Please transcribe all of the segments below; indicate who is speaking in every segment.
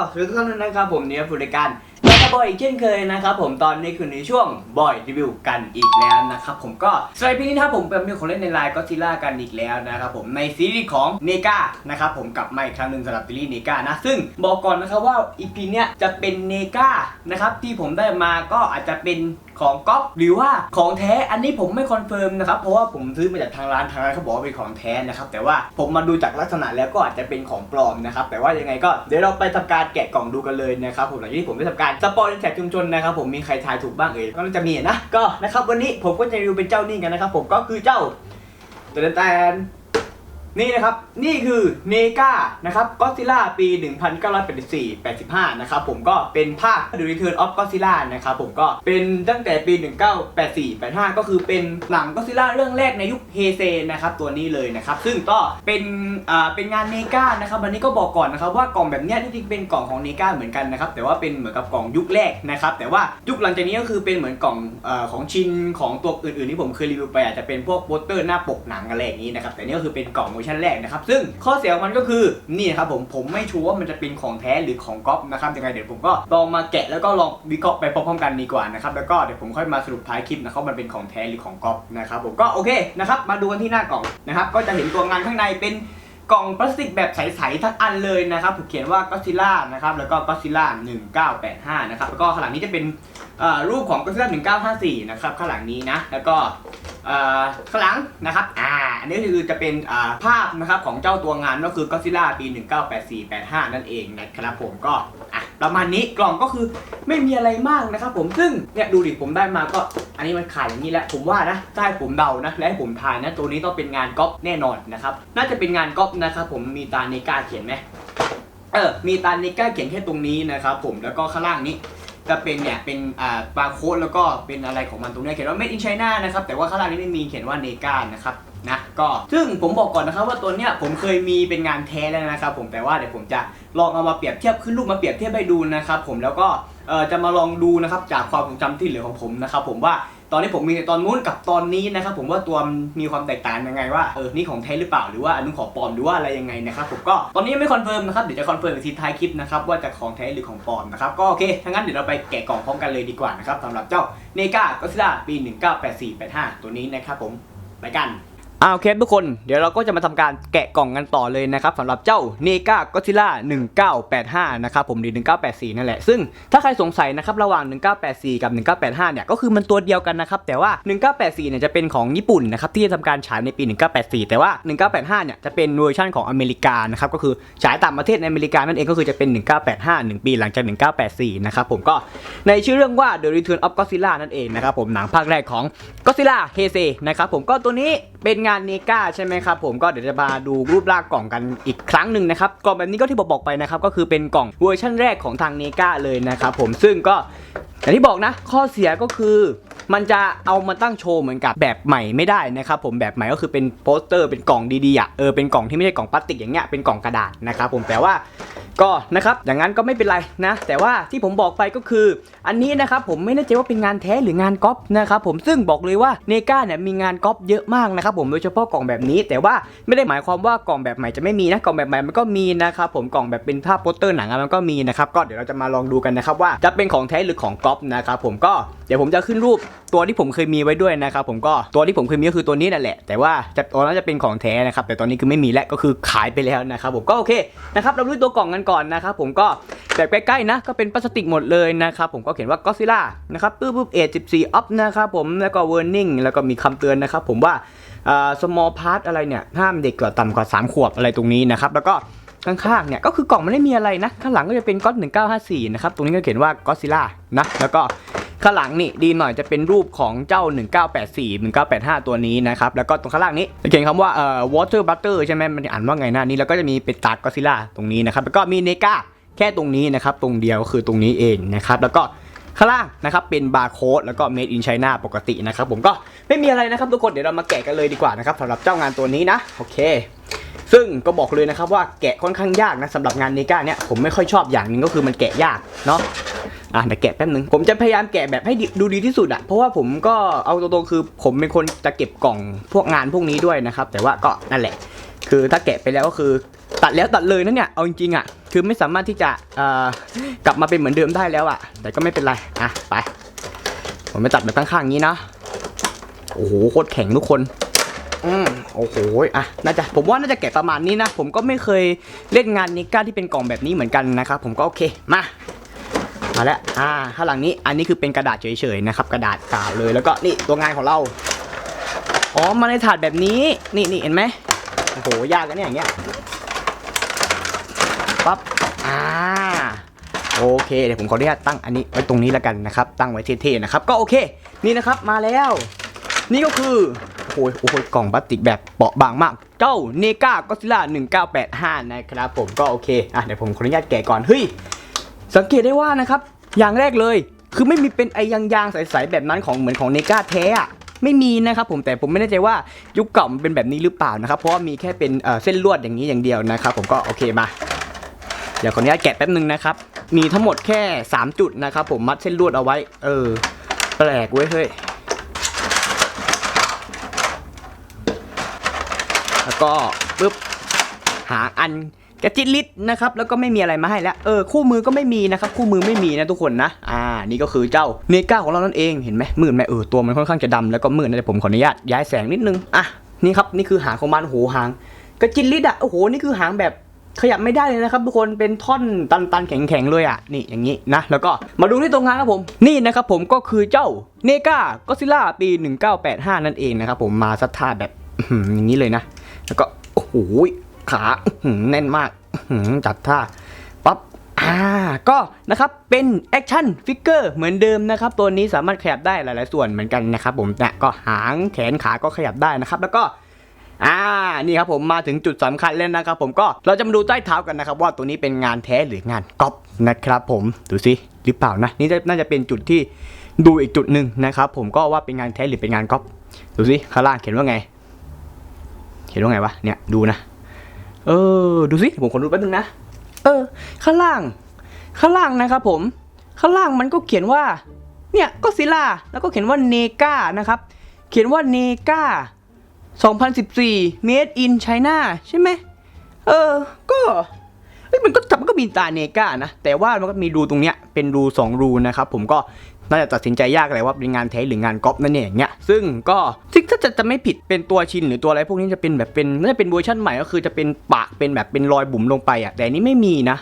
Speaker 1: สวัสดีทุกท่านนะครับผมเนี่ยผู้ริการแล้วก็บอยอีกเช่นเคยนะครับผมตอนนี้คือในช่วงบอยรีวิวกันอีกแล้วนะครับผมก็สไลด์พี่นี้ถ้าผมเป็นมีของเล่นในไลน์ก็ซิล่ากันอีกแล้วนะครับผมในซีรีส์ของเนกานะครับผมกลับมาอีกครั้งหนึ่งสำหรับซีรีส์เนกานะซึ่งบอกก่อนนะครับว่าอีพีเนี้ยจะเป็นเนกานะครับที่ผมได้มาก็อาจจะเป็น ของก๊อปหรือว่าของแท้อันนี้ผมไม่คอนเฟิร์มนะครับเพราะว่าผมซื้อมาจากทางร้านทางร้านเขาบอกว่าเป็นของแท้นะครับแต่ว่าผมมาดูจากลักษณะแล้วก็อาจจะเป็นของปลอมนะครับแต่ว่ายังไงก็เดี๋ยวเราไปทำการแกะกล่องดูกันเลยนะครับผมหลังจากที่ผมได้ทำการสปอยในแท็กชุมชนนะครับผมมีใครทายถูกบ้างเอ่ยก็น่าจะมีนะก็นะครับวันนี้ผมก็จะรีวิวเป็นเจ้านี่กันนะครับผมก็คือเจ้าแตนแตน นี่นะครับ นี่คือเนกานะครับก็ซิล่าปี 1984 85 นะครับผมก็เป็นภาค The Return of Godzilla นะครับผมก็เป็นตั้งแต่ปี 1984 85 ก็คือเป็นหนังก็ซิล่าเรื่องแรกในยุคเฮเซนะครับตัวนี้เลยนะครับ ซึ่งก็เป็นอ่าเป็นงานเนกานะครับวันนี้ก็บอกก่อนนะครับว่ากล่องแบบเนี้ยที่จริงเป็นกล่องของเนกาเหมือนกันนะครับแต่ว่าเป็นเหมือนกับกล่องยุคแรกนะครับแต่ว่ายุคหลังจากนี้ก็คือเป็นเหมือนกล่องอ่อของชินของตัวอื่นๆที่ผมเคยรีวิวไปอาจจะเป็นพวกโปสเตอร์หน้าปกหนังอะไรอย่างนี้นะครับแต่นี่ก็คือเป็นกล่องอร์ชันแรกนะครับ ซึ่งข้อเสียของมันก็คือนี่นะครับผมผมไม่ชัวร์ว่ามันจะเป็นของแท้หรือของก๊อปนะครับยังไงเดี๋ยวผมก็ลองมาแกะแล้วก็ลองวิเคราะห์ไปพร้อมๆกันดีกว่านะครับแล้วก็เดี๋ยวผมค่อยมาสรุปท้ายคลิปนะครับมันเป็นของแท้หรือของก๊อปนะครับผมก็โอเคนะครับมาดูกันที่หน้ากล่องนะครับก็จะเห็นตัวงานข้างในเป็น กล่องพลาสติกแบบใสๆทั้งอันเลยนะครับผูกเขียนว่าก็ซิล่านะครับแล้วก็ก็ซิล่า1985นะครับแล้วก็ข้างหลังนี้จะเป็นรูปของก็ซิล่า1954นะครับข้างหลังนี้นะแล้วก็ข้างหลังนะครับอ่าอันนี้คือจะเป็นภาพนะครับของเจ้าตัวงานก็คือก็ซิล่าปี 1984-85 นั่นเองนะครับผมก็ ประมาณนี้กล่องก็คือไม่มีอะไรมากนะครับผมซึ่งเนี่ยดูดิผมได้มาก็ อันนี้มันขายอย่างนี้แหละผมว่านะได้ผมเดานะและให้ผมทายนะ ตัวนี้ต้องเป็นงานก๊อปแน่นอนนะครับน่าจะเป็นงานก๊อปนะครับผมมีตาเนกาเขียนไหมเออมีตาเนกาเขียนแค่ตรงนี้นะครับผมแล้วก็ข้างล่างนี้ จะเป็นเนี่ยเป็นอ่าบาร์โค้ดแล้วก็เป็นอะไรของมันตรงนี้เขียนว่า made in China นะครับแต่ว่าข้างล่างนี้ไม่มีเขียนว่าเนกานะครับนะก็ซึ่งผมบอกก่อนนะครับว่าตัวเนี้ยผมเคยมีเป็นงานแท้แล้วนะครับผมแต่ว่าเดี๋ยวผมจะลองเอามาเปรียบเทียบขึ้นรูปมาเปรียบเทียบให้ดูนะครับผมแล้วก็เออจะมาลองดูนะครับจากความทรงจำที่เหลือของผมนะครับผมว่า ตอนที่ผมมีตอนนู้นกับตอนนี้นะครับผมว่าตัวมีความแตกต่างยังไงว่าเออนี่ของแท้หรือเปล่าหรือว่าอันนู้นของปลอมหรือว่าอะไรยังไงนะครับผมก็ตอนนี้ยังไม่คอนเฟิร์มนะครับเดี๋ยวจะคอนเฟิร์มอีกทีท้ายคลิปนะครับว่าจะของแท้หรือของปลอมนะครับก็โอเคถ้างั้นเดี๋ยวเราไปแกะกล่องพร้อมกันเลยดีกว่านะครับสำหรับเจ้าเนกาก็ซิล่าปี 1984-85 ตัวนี้นะครับผมไปกัน อ่าเคสทุกคนเดี๋ยวเราก็จะมาทำการแกะกล่องกันต่อเลยนะครับสำหรับเจ้าเนกาก็ซิล่า1985 นะครับผมหรือ1984 นั่นแหละ ซึ่งถ้าใครสงสัยนะครับระหว่าง 1984 กับ 1985 เนี่ยก็คือมันตัวเดียวกันนะครับแต่ว่า 1984 เนี่ยจะเป็นของญี่ปุ่นนะครับที่จะทำการฉายในปี 1984 แต่ว่า 1985 เนี่ยจะเป็นเวอร์ชันของอเมริกานะครับก็คือฉายต่างประเทศในอเมริกานั่นเองก็คือจะเป็น 1985 1 ปีหลังจาก 1984 นะครับผมก็ในชื่อเรื่องว่า The Return of Godzilla นั่นเองนะครับผมหนังภาคแรกของ Godzilla Heisei นะครับผมก็ตัวนี้เป็นงานเนกาใช่ไหมครับผมก็เดี๋ยวจะมาดูรูปร่างกล่องกันอีกครั้งหนึ่งนะครับกล่องแบบนี้ก็ที่ผมบอกไปนะครับก็คือเป็นกล่องเวอร์ชันแรกของทางเนกาเลยนะครับผมซึ่งก็อย่างที่บอกนะ ข้อเสียก็คือมันจะเอามาตั้งโชว์เหมือนกับแบบใหม่ไม่ได้นะครับผมแบบใหม่ก็คือเป็นโปสเตอร์เป็นกล่องดีๆอะเออเป็นกล่องที่ไม่ใช่กล่องพลาสติกอย่างเงี้ยเป็นกล่องกระดาษนะครับผมแต่ว่า ก็นะครับอย่างนั้นก็ไม่เป็นไรนะ แต่ว่าที่ผมบอกไปก็คือ อันนี้นะครับผมไม่แน่ใจว่าเป็นงานแท้หรืองานก๊อปนะครับผมซึ่งบอกเลยว่าเนกาเนี่ยมีงานก๊อปเยอะมากนะครับผมโดยเฉพาะกล่องแบบนี้ แต่ว่าไม่ได้หมายความว่ากล่องแบบใหม่จะไม่มีนะกล่องแบบใหม่มันก็มีนะครับผมกล่องแบบเป็นภาพโปสเตอร์หนังอะมันก็มีนะครับก็เดี๋ยวเราจะมาลองดูกันนะครับว่าจะเป็นของแท้หรือของก๊อปนะครับผมก็เดี๋ยวผมจะขึ้นรูปตัวที่ผมเคยมีไว้ด้วยนะครับผมก็ตัวที่ผมเคยมีก็คือตัวนี้นั่นแหละ แต่ว่าจะตัวนั้นจะเป็นของแท้นะครับแต่ตอนนี้คือไม่มีแล้วก็คือขายไปแล้วนะครับผมก็โอเคนะครับเราดูตัวกล่องกันก่อนนะครับผมก็แบบใกล้ๆนะก็เป็นพลาสติกหมดเลยนะครับผมก็เขียนว่าก็ซิล่านะครับปื๊บปื๊บเอจสิบสี่ออฟนะครับผมแล้วก็เวอร์นิ่งแล้วก็มีคำเตือนนะครับผมว่าสมอลพาร์ทอะไรเนี่ยห้ามเด็กกว่าต่ำกว่า 3 ขวบอะไรตรงนี้นะครับแล้วก็ข้างๆเนี่ยก็คือกล่องไม่ได้มีอะไรนะ ข้างหลังก็จะเป็นก๊อต1954 นะครับ ตรงนี้ก็เขียนว่าก็ซิล่านะ แล้วก็ ข้างหลังนี่ดีหน่อยจะเป็นรูปของเจ้า 1984 1985 ตัวนี้นะครับ แล้วก็ตรงข้างล่างนี้จะเขียนคำว่าเอ่อ water butter ใช่ไหมมันอ่านว่าไงนะนี่แล้วก็จะมีเป็นตาก็ซิล่าตรงนี้นะครับ แล้วก็มีเนกาแค่ตรงนี้นะครับ ตรงเดียวก็คือตรงนี้เองนะครับ แล้วก็ข้างล่างนะครับเป็นบาร์โค้ดแล้วก็ made in China ปกตินะครับ ผมก็ไม่มีอะไรนะครับทุกคนเดี๋ยวเรามาแกะกันเลยดีกว่านะครับสำหรับเจ้างานตัวนี้นะโอเค ซึ่งก็บอกเลยนะครับว่าแกะค่อนข้างยากนะสำหรับงานเนก้าเนี่ยผมไม่ค่อยชอบอย่างหนึ่งก็คือมันแกะยากเนาะ อะเดี๋ยวแกะแป๊บนึง ผมจะพยายามแกะแบบให้ดูดีที่สุดอะเพราะว่าผมก็เอาตรงๆคือผมเป็นคนจะเก็บกล่องพวกงานพวกนี้ด้วยนะครับ แต่ว่าก็นั่นแหละ คือถ้าแกะไปแล้วก็คือตัดแล้วตัดเลยนะเนี่ย เอาจริงๆอะคือไม่สามารถที่จะเอ่อกลับมาเป็นเหมือนเดิมได้แล้วอะแต่ก็ไม่เป็นไร อะ ไป ผมไปตัดแบบข้างๆอย่างนี้นะ โอ้โห โคตรแข็งทุกคนอืมโอ้โหอะน่าจะผมว่าน่าจะแกะประมาณนี้นะ ผมก็ไม่เคยเล่นงานนิก้าที่เป็นกล่องแบบนี้เหมือนกันนะครับ ผมก็โอเค มา มาแล้วอ่าข้างหลังนี้อันนี้คือเป็นกระดาษเฉยๆนะครับ กระดาษเปล่าเลยแล้วก็นี่ตัวงานของเราอ๋อมาในถาดแบบนี้นี่นี่เห็นไหมโอ้โหยากกันเนี่ยอย่างเงี้ยปั๊บอ่าโอเคเดี๋ยวผมขออนุญาตตั้งอันนี้ไว้ตรงนี้แล้วกันนะครับ ตั้งไว้เท่ๆนะครับ ก็โอเค นี่นะครับมาแล้ว นี่ก็คือโอ้ยโอ้ยกล่องพลาสติกแบบเปราะบางมาก เจ้าเนกาก็ซิล่า1985 นะครับผมก็โอเคอะเดี๋ยวผมขออนุญาตแกะก่อนเฮ้ย สังเกตได้ว่านะครับ อย่างแรกเลย คือไม่มีเป็นไอยางๆใสๆแบบนั้นของเหมือนของเนกาแท้อะไม่มีนะครับผมแต่ผมไม่แน่ใจว่ายุคเก่ามันเป็นแบบนี้หรือเปล่านะครับ เพราะว่ามีแค่เป็นเส้นลวดอย่างนี้อย่างเดียวนะครับ ผมก็โอเคมาเดี๋ยวขออนุญาตแกะแป๊บนึงนะครับ มีทั้งหมดแค่ 3 จุดนะครับ ผมมัดเส้นลวดเอาไว้ เออ แปลกเว้ยเฮ้ยแล้วก็ปึ๊บหาอัน กระจิตลิดนะครับแล้วก็ไม่มีอะไรมาให้แล้วเออคู่มือก็ไม่มีนะครับคู่มือไม่มีนะทุกคนนะอ่านี่ก็คือเจ้าเนก้าของเรานั่นเองเห็นไหมมืดไหมเออตัวมันค่อนข้างจะดำแล้วก็มืดนะแต่ผมขออนุญาตย้ายแสงนิดนึงอะนี่ครับนี่คือหางของมันโหหางกระจิตลิดอะโอ้โหนี่คือหางแบบขยับไม่ได้เลยนะครับทุกคนเป็นท่อนตันๆแข็งๆเลยอะนี่อย่างนี้นะแล้วก็มาดูที่ตรงงานครับผมนี่นะครับผมก็คือเจ้าเนกาก็ซิล่าปี 1985 นั่นเองนะครับผมมาสัทธาแบบอย่างนี้เลยนะ แล้วก็โอ้โห ขาแน่นมากจัดท่าปั๊บอ่าก็นะครับเป็นแอคชั่นฟิกเกอร์เหมือนเดิมนะครับ ตัวนี้สามารถขยับได้หลาย ๆ ส่วนเหมือนกันนะครับผมนะก็หางแขนขาก็ขยับได้นะครับ แล้วก็อ่านี่ครับผมมาถึงจุดสำคัญแล้วนะครับ ผมก็เราจะมาดูใต้เท้ากันนะครับ ว่าตัวนี้เป็นงานแท้หรืองานก๊อปนะครับผมดูสิหรือเปล่านะนี่น่าจะเป็นจุดที่ดูอีกจุดหนึ่งนะครับ ผมก็ว่าเป็นงานแท้หรือเป็นงานก๊อปดูสิข้างล่างเขียนว่าไง เขียนว่าไงวะเนี่ยดูนะ เออ ดูสิผมขอดูแป๊บนึงนะ เออ ข้างล่าง ข้างล่างนะครับผม ข้างล่างมันก็เขียนว่า เนี่ยก็ซิล่าแล้วก็เขียนว่าเนกานะครับ เขียนว่าเนกา2014 made in China ใช่ไหม เออ ก็มันก็จับมันก็มีตาเนกานะ แต่ว่ามันก็มีรูตรงเนี้ย เป็นรูสองรูนะครับ ผมก็ น่าจะตัดสินใจยากเลยว่าเป็นงานแท้หรืองานก๊อปนั่นเองเนี่ยซึ่งก็ซึ่งถ้าจะจะไม่ผิดเป็นตัวชินหรือตัวอะไรพวกนี้จะเป็นแบบเป็นน่าจะเป็นเวอร์ชันใหม่ก็คือจะเป็นปากเป็นแบบเป็นรอยบุ๋มลงไปอะแต่นี้ไม่มีนะ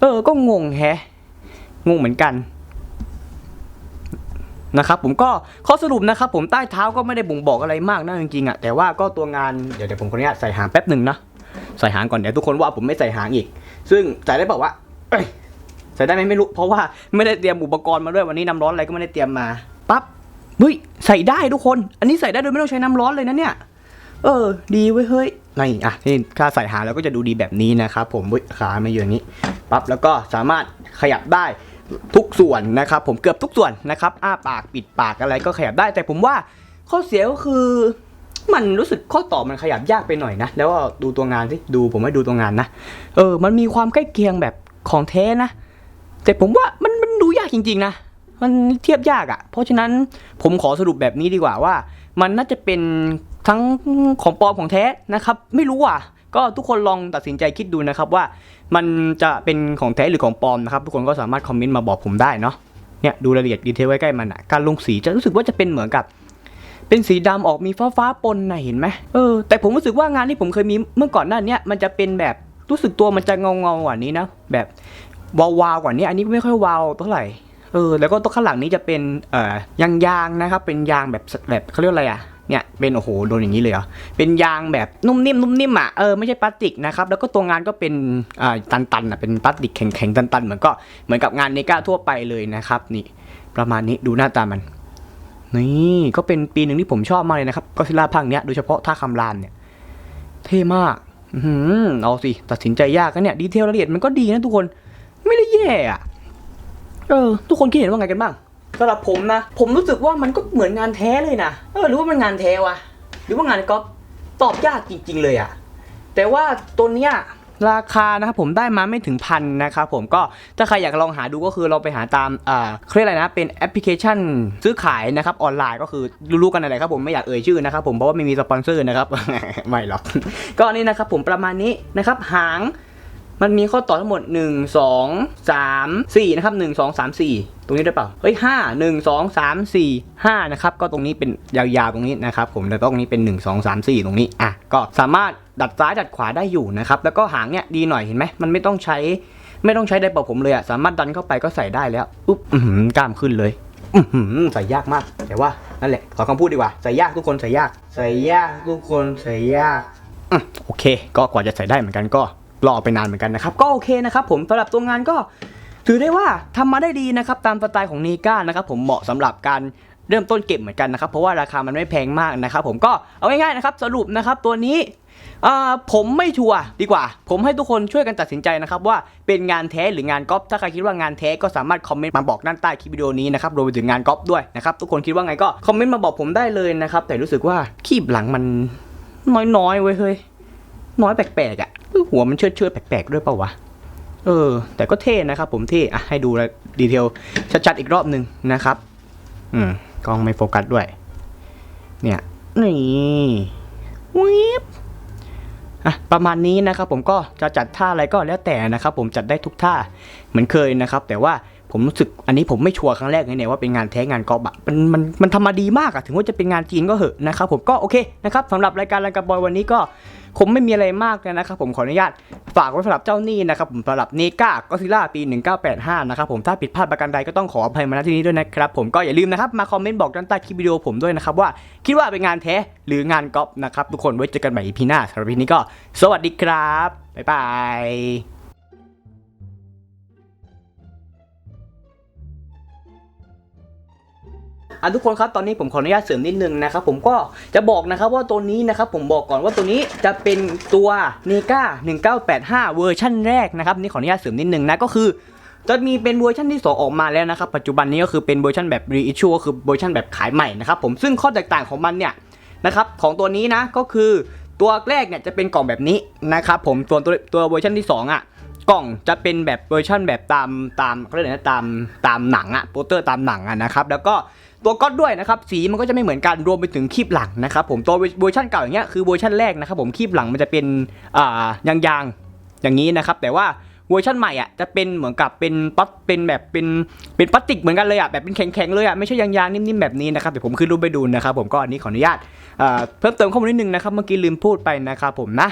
Speaker 1: เออก็งงแฮะงงเหมือนกันนะครับผมก็ข้อสรุปนะครับผมใต้เท้าก็ไม่ได้บ่งบอกอะไรมากนะจริงๆอะแต่ว่าก็ตัวงานเดี๋ยวเดี๋ยวผมขออนุญาตใส่หางแป๊บหนึ่งนะใส่หางก่อนเดี๋ยวทุกคนว่าผมไม่ใส่หางอีก ซึ่งใส่ได้บอกว่า ใส่ได้ไหมไม่รู้เพราะว่าไม่ได้เตรียมอุปกรณ์มาด้วยวันนี้น้ำร้อนอะไรก็ไม่ได้เตรียมมาปั๊บเฮ้ยใส่ได้ทุกคน อันนี้ใส่ได้โดยไม่ต้องใช้น้ำร้อนเลยนะเนี่ย เออ ดีเว้ยเฮ้ยนี่อะนี่ถ้าใส่หางแล้วก็จะดูดีแบบนี้นะครับผมขามาอยู่อย่างนี้ปั๊บแล้วก็สามารถขยับได้ทุกส่วนนะครับ ผมเกือบทุกส่วนนะครับ อ้าปากปิดปากอะไรก็ขยับได้ แต่ผมว่าข้อเสียก็คือมันรู้สึกข้อต่อมันขยับยากไปหน่อยนะ แล้วก็ดูตัวงานสิดูผมให้ดูตัวงานนะ เออ มันมีความใกล้เคียงแบบของแท้นะ แต่ผมว่ามันมันดูยากจริง ๆ นะ มันเทียบยากอะ่ะ เพราะฉะนั้นผมขอสรุปแบบนี้ดีกว่าว่า มันน่าจะเป็นทั้งของปลอมของแท้นะครับ ไม่รู้อะ ก็ทุกคนลองตัดสินใจคิดดูนะครับว่า มันจะเป็นของแท้หรือของปลอมนะครับ ทุกคนก็สามารถคอมเมนต์มาบอกผมได้เนาะเนี่ยดูรายละเอียดดีเทลไว้ใกล้มันอะการลงสีจะรู้สึกว่าจะเป็นเหมือนกับเป็นสีดำออกมีฟ้าฟ้าๆปนนะเห็นไหมเออแต่ผมรู้สึกว่างานที่ผมเคยมีเมื่อก่อนหน้าเนี้ยมันจะเป็นแบบรู้สึกตัวมันจะเงาเงาๆกว่านี้นะแบบ วาวๆกว่านี้อันนี้ไม่ค่อยวาวเท่าไหร่เออแล้วก็ตัวข้างหลังนี้จะเป็นเอ่อยางยางนะครับ เป็นยางแบบแบบเขาเรียกอะไรอะเนี่ยเป็นโอ้โหโดนอย่างนี้เลยเหรอเป็นยางแบบนุ่มนิ่มนุ่มนิ่มอะเออไม่ใช่พลาสติกนะครับแล้วก็ตัวงานก็เป็นอ่าตันๆอะเป็นพลาสติกแข็งๆตันๆเหมือนก็เหมือนกับงานเนก้าทั่วไปเลยนะครับ นี่ประมาณนี้ดูหน้าตามัน นี่ก็เป็นปีหนึ่งที่ผมชอบมากเลยนะครับก็ซิล่าภาคเนี้ยโดยเฉพาะท่าคำรามเนี่ยเท่มากอือหือเอาสิตัดสินใจยากนะเนี่ยดีเทลละเอียดมันก็ดีนะทุกคน ไม่ได้แย่อะเออ ทุกคนคิดเห็นว่าไงกันบ้างสำหรับผมนะ ผมรู้สึกว่ามันก็เหมือนงานแท้เลยนะเออหรือว่ามันงานแท้วะหรือว่างานก๊อปตอบยากจริง ๆ เลยอะแต่ว่าตัวเนี้ยราคานะครับผมได้มาไม่ถึงพันนะครับผมก็ถ้าใครอยากลองหาดูก็คือเราไปหาตามอ่าเขาเรียกอะไรนะเป็นแอปพลิเคชันซื้อขายนะครับออนไลน์ก็คือรู้ๆกันอะไรครับผมไม่อยากเอ่ยชื่อนะครับผมเพราะว่าไม่มีสปอนเซอร์นะครับ ไม่หรอก ก็นี่นะครับผมประมาณนี้นะครับหาง มันมีข้อต่อทั้งหมด 1 2 3 4 นะครับ 1 2 3 4 ตรงนี้ได้เปล่า เฮ้ย 5 1 2 3 4 5 นะครับ ก็ตรงนี้เป็นยาวๆตรงนี้นะครับผมแล้วตรงนี้เป็น 1 2 3 4 ตรงนี้ อะ ก็สามารถดัดซ้ายดัดขวาได้อยู่นะครับ แล้วก็หางเนี่ยดีหน่อยเห็นไหม มันไม่ต้องใช้ไม่ต้องใช้ไดร์เป่าผมเลยอะสามารถดันเข้าไปก็ใส่ได้แล้วอุ๊บอื้อหือกล้ามขึ้นเลยหือใส่ยากมาก แต่ว่านั่นแหละขอคำพูดดีกว่าใส่ยากทุกคนใส่ยาก ใส่ยากทุกคนใส่ยากอืมโอเค ก็กว่าจะใส่ได้เหมือนกันก็ รอไปนานเหมือนกันนะครับ ก็โอเคนะครับผมสำหรับตัวงานก็ถือได้ว่าทำมาได้ดีนะครับตามสไตล์ของนีก้านะครับผมเหมาะสำหรับการเริ่มต้นเก็บเหมือนกันนะครับ เพราะว่าราคามันไม่แพงมากนะครับ ผมก็เอาง่ายๆนะครับสรุปนะครับตัวนี้ผมไม่ชัวร์ดีกว่า ผมให้ทุกคนช่วยกันตัดสินใจนะครับว่าเป็นงานแท้หรืองานก๊อปถ้าใครคิดว่างานแท้ก็สามารถคอมเมนต์มาบอกด้านใต้คลิปวิดีโอนี้นะครับรวมไปถึงงานก๊อปด้วยนะครับทุกคนคิดว่าไงก็คอมเมนต์มาบอกผมได้เลยนะครับแต่รู้สึกว่าคีบหลังมันน้อยๆเว้ยเฮ้ยน้อยแปลกๆอะ หัวมันเชิดเชิดแปลกๆด้วยเปล่าวะ เออ แต่ก็เท่นะครับผมเท่อะให้ดูรายดีเทลชัดๆอีกรอบหนึ่งนะครับ อืมกล้องไม่โฟกัสด้วย เนี่ย นี่วิบอะประมาณนี้นะครับผมก็จะจัดท่าอะไรก็แล้วแต่นะครับ ผมจัดได้ทุกท่าเหมือนเคยนะครับ แต่ว่าผมรู้สึกอันนี้ผมไม่ชัวร์ครั้งแรกเลยเนี่ยว่าเป็นงานแท้งานกอบอะมันมันมันทำมาดีมากอะถึงว่าจะเป็นงานจีนก็เหอะนะครับผมก็โอเคนะครับสำหรับรายการรายการบอยวันนี้ก็ คงไม่มีอะไรมากเลยนะครับผมขออนุญาตฝากไว้สำหรับเจ้าหนี้นะครับผมสำหรับเนกาก็ซิล่าปี 1985 นะครับผมถ้าผิดพลาดประการใดก็ต้องขออภัยมาณที่นี้ด้วยนะครับผมก็อย่าลืมนะครับมาคอมเมนต์บอกด้านใต้คลิปวิดีโอผมด้วยนะครับว่าคิดว่าเป็นงานแท้หรืองานก๊อปนะครับทุกคนไว้เจอกันใหม่พีหน้าสำหรับพีนี้ก็ สวัสดีครับบ๊ายบาย อะทุกคนครับตอนนี้ผมขออนุญาตเสริมนิดนึงนะครับผมก็จะบอกนะครับว่าตัวนี้นะครับผมบอกก่อนว่าตัวนี้จะเป็นตัวเนกา1985 เวอร์ชั่นแรกนะครับนี่ขออนุญาตเสริมนิดนึงนะก็คือจะมีเป็นเวอร์ชันที่ 2 ออกมาแล้วนะครับปัจจุบันนี้ก็คือเป็นเวอร์ชันแบบ r e i s s u ก็คือเวอร์ชันแบบขายใหม่นะครับผมซึ่งข้อแตกต่างของมันเนี่ยนะครับของตัวนี้นะก็คือตัวแรกเนี่ยจะเป็นกล่องแบบนี้นะครับผมส่วนตัวตัวเวอร์ชันที่สองอะกล่องจะเป็นแบบเวอร์ชันแบบตามตามเขาเรียกอะไรนะตามตามหนังอะโปสเตอร์ตามหนังอะนะครับแล้วก็ ตัวก๊อตด้วยนะครับสีมันก็จะไม่เหมือนกันรวมไปถึงคีบหลังนะครับผมตัวเวอร์ชันเก่าอย่างเงี้ยคือเวอร์ชันแรกนะครับผมคีบหลังมันจะเป็นอ่ายางยางๆอย่างนี้นะครับแต่ว่าเวอร์ชันใหม่อะจะเป็นเหมือนกับเป็นปั๊บเป็นแบบเป็นเป็นพลาสติกเหมือนกันเลยอะแบบเป็นแข็งๆเลยอะไม่ใช่ยางๆนิ่มๆแบบนี้นะครับเดี๋ยวผมขึ้นรูปไปดูนะครับผมก็อันนี้ขออนุญาตเพิ่มเติมข้อมูลนิดนึงนะครับเมื่อกี้ลืมพูดไปนะครับผมนะ